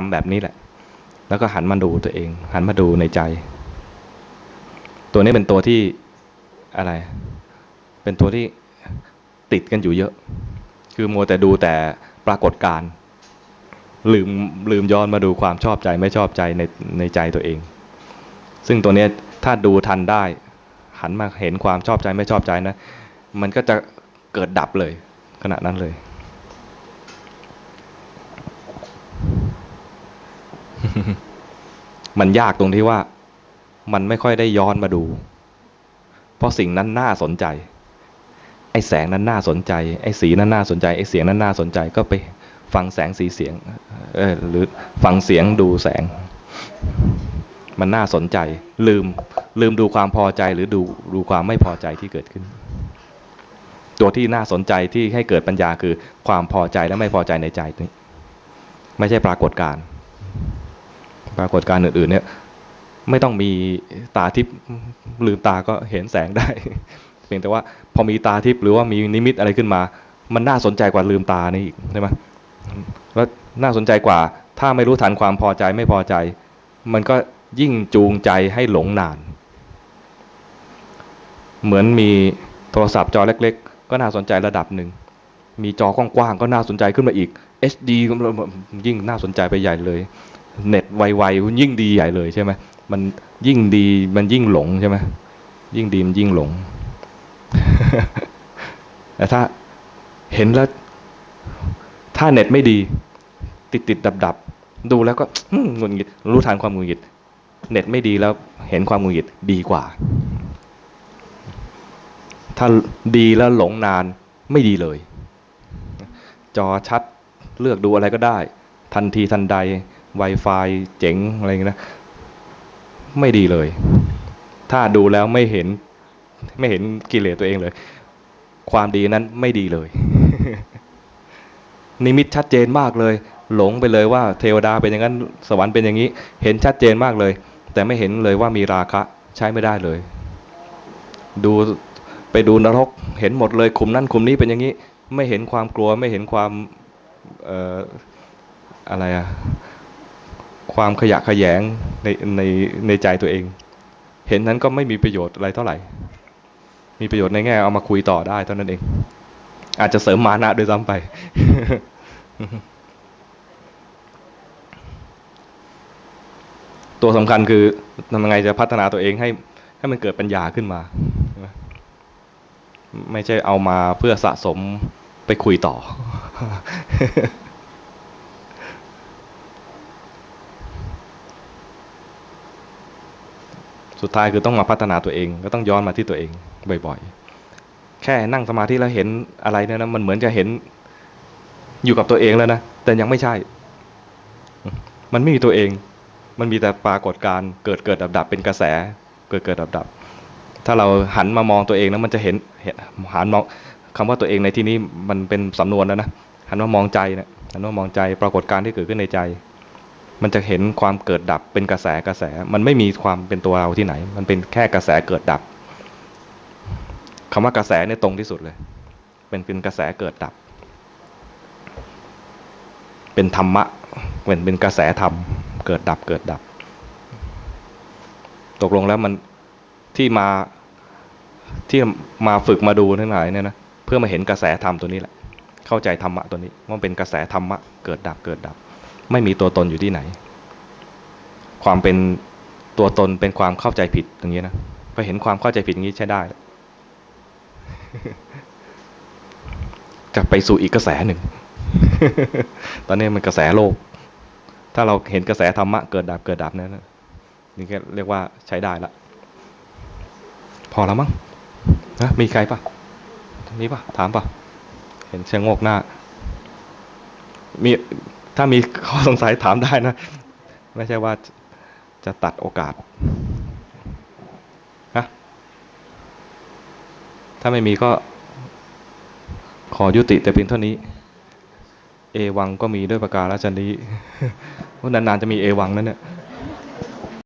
ทำแบบนี้แหละ แล้วก็หันมาดูตัวเอง หันมาดูในใจ ตัวนี้เป็นตัวที่อะไร เป็นตัวที่ติดกันอยู่เยอะ คือมัวแต่ดูแต่ปรากฏการณ์ลืมลืมย้อนมาดูความชอบใจไม่ชอบใจในในใจตัวเอง ซึ่งตัวนี้ถ้าดูทันได้ หันมาเห็นความชอบใจไม่ชอบใจนะ มันก็จะเกิดดับเลย ขณะนั้นเลย มันยากตรงที่ว่ามันไม่ค่อยได้ย้อนมาดู เพราะสิ่งนั้นน่าสนใจ ไอ้แสงนั้นน่าสนใจ ไอ้สีนั้นน่าสนใจ ไอ้เสียงนั้นน่าสนใจ ก็ไปฟังแสงสีเสียง เออหรือฟังเสียงดูแสง มันน่าสนใจ ลืม ลืมดูความพอใจหรือดูดูความไม่พอใจที่เกิดขึ้น ตัวที่น่าสนใจที่ให้เกิดปัญญาคือความพอใจและไม่พอใจในใจนี้ ไม่ใช่ปรากฏการณ์ ปรากฏการณ์อื่น ๆ เนี่ย ไม่ต้องมีตาทิพย์ลืมตาก็เห็นแสงได้ เพียงแต่ว่าพอมีตาทิพย์หรือว่ามีนิมิตอะไรขึ้นมา มันน่าสนใจกว่าลืมตานี่อีกใช่ไหมแล้วน่าสนใจกว่า ถ้าไม่รู้ทันความพอใจไม่พอใจ มันก็ยิ่งจูงใจให้หลงนาน เหมือนมีโทรศัพท์จอเล็ก ๆ ก็น่าสนใจระดับหนึ่ง มีจอกว้างๆก็น่าสนใจขึ้นมาอีก HD ก็ยิ่งน่าสนใจไปใหญ่เลย เน็ตไวๆยิ่งดีใหญ่เลยใช่ไหมมันยิ่งดีมันยิ่งหลงใช่ไหมยิ่งดีมันยิ่งหลง แต่ถ้าเห็นแล้ว ถ้าเน็ตไม่ดี ติดติดดับดับดูแล้วก็งุดหงิดรู้ทันความงุดหงิด เน็ตไม่ดีแล้วเห็นความงุดหงิดดีกว่า ถ้าดีแล้วหลงนานไม่ดีเลย จอชัดเลือกดูอะไรก็ได้ ทันทีทันใด Wi-Fi เจ๋งอะไรเงี้ยนะ ไม่ดีเลย ถ้าดูแล้วไม่เห็น ไม่เห็นกิเลสตัวเองเลย ความดีนั้นไม่ดีเลย นิมิตชัดเจนมากเลย หลงไปเลยว่า เทวดาเป็นอย่างนั้น สวรรค์เป็นอย่างนี้ เห็นชัดเจนมากเลย แต่ไม่เห็นเลยว่ามีราคะใช้ไม่ได้เลย ดูไปดูนรก เห็นหมดเลยขุมนั้นขุมนี้เป็นอย่างนี้ ไม่เห็นความกลัวไม่เห็นความอออะไรอะ ความขยะขยงในในในใจตัวเอง เห็นนั้นก็ไม่มีประโยชน์อะไรเท่าไหร่ มีประโยชน์ในแง่เอามาคุยต่อได้เท่านั้นเอง อาจจะเสริมมานะด้วยซ้ำไป ตัวสำคัญคือทำยังไงจะพัฒนาตัวเองให้ให้มันเกิดปัญญาขึ้นมา ไม่ใช่เอามาเพื่อสะสมไปคุยต่อ สุดท้ายคือต้องมาพัฒนาตัวเอง ก็ต้องย้อนมาที่ตัวเองบ่อยๆ แค่นั่งสมาธิแล้วเห็นอะไรเนี่ยนะมันเหมือนจะเห็นอยู่กับตัวเองแล้วนะแต่ยังไม่ใช่ มันไม่มีตัวเอง มันมีแต่ปรากฏการเกิดเกิดดับดับเป็นกระแส เกิดเกิดดับดับถ้าเราหันมามองตัวเองแล้วมันจะเห็นเห็นหันมองคำว่าตัวเองในที่นี้มันเป็นสำนวนแล้วนะหันมามองใจนะหันมามองใจปรากฏการที่เกิดขึ้นในใจ มันจะเห็นความเกิดดับเป็นกระแสกระแส มันไม่มีความเป็นตัวเราที่ไหน มันเป็นแค่กระแสเกิดดับคำว่ากระแสเนี่ยตรงที่สุดเลย เป็นเป็นกระแสเกิดดับ เป็นธรรมะเหมือนเป็นกระแสธรรม เกิดดับเกิดดับ ตกลงแล้วมันที่มาที่มาฝึกมาดูทั้งหลายเนี่ยนะเพื่อมาเห็นกระแสธรรมตัวนี้แหละ เข้าใจธรรมะตัวนี้ว่าเป็นกระแสธรรมะเกิดดับเกิดดับ ไม่มีตัวตนอยู่ที่ไหน ความเป็นตัวตนเป็นความเข้าใจผิดอย่างนี้นะพอเห็นความเข้าใจผิดอย่างนี้ใช้ได้จะไปสู่อีกกระแสหนึ่ง ตอนนี้มันกระแสโลก ถ้าเราเห็นกระแสธรรมะเกิดดับเกิดดับนี่นนี่ก็เรียกว่าใช้ได้ละ พอแล้วมั้งนะมีใครปะมีปะถามปะเห็นเชงโงกหน้า มี ถ้ามีข้อสงสัยถามได้นะ ไม่ใช่ว่าจะตัดโอกาสนะถ้าไม่มีก็ขอยุติแต่เพียงเท่านี้ เอวังก็มีด้วยประการราชนี้ว่านานๆจะมีเอวังนั่นเนี่ย